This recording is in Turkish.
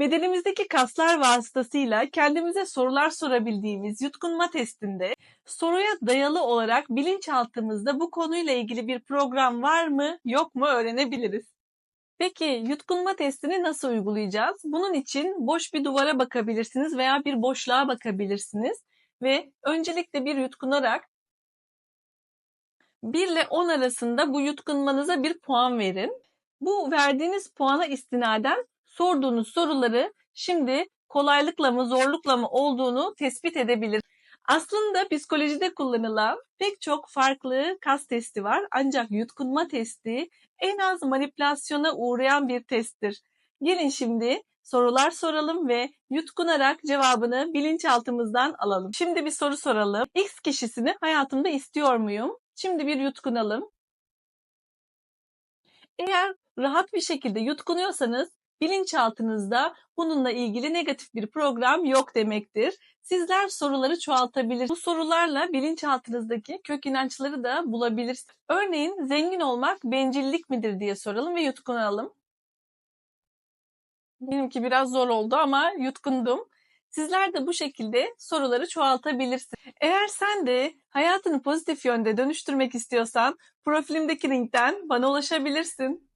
Bedenimizdeki kaslar vasıtasıyla kendimize sorular sorabildiğimiz yutkunma testinde soruya dayalı olarak bilinçaltımızda bu konuyla ilgili bir program var mı yok mu öğrenebiliriz. Peki yutkunma testini nasıl uygulayacağız? Bunun için boş bir duvara bakabilirsiniz veya bir boşluğa bakabilirsiniz ve öncelikle bir yutkunarak 1 ile 10 arasında bu yutkunmanıza bir puan verin. Bu verdiğiniz puana istinaden sorduğunuz soruları şimdi kolaylıkla mı zorlukla mı olduğunu tespit edebilir. Aslında psikolojide kullanılan pek çok farklı kas testi var ancak yutkunma testi en az manipülasyona uğrayan bir testtir. Gelin şimdi sorular soralım ve yutkunarak cevabını bilinçaltımızdan alalım. Şimdi bir soru soralım. X kişisini hayatımda istiyor muyum? Şimdi bir yutkunalım. Eğer rahat bir şekilde yutkunuyorsanız bilinçaltınızda bununla ilgili negatif bir program yok demektir. Sizler soruları çoğaltabilirsiniz. Bu sorularla bilinçaltınızdaki kök inançları da bulabilirsiniz. Örneğin zengin olmak bencillik midir diye soralım ve yutkunalım. Benimki biraz zor oldu ama yutkundum. Sizler de bu şekilde soruları çoğaltabilirsiniz. Eğer sen de hayatını pozitif yönde dönüştürmek istiyorsan profilimdeki linkten bana ulaşabilirsin.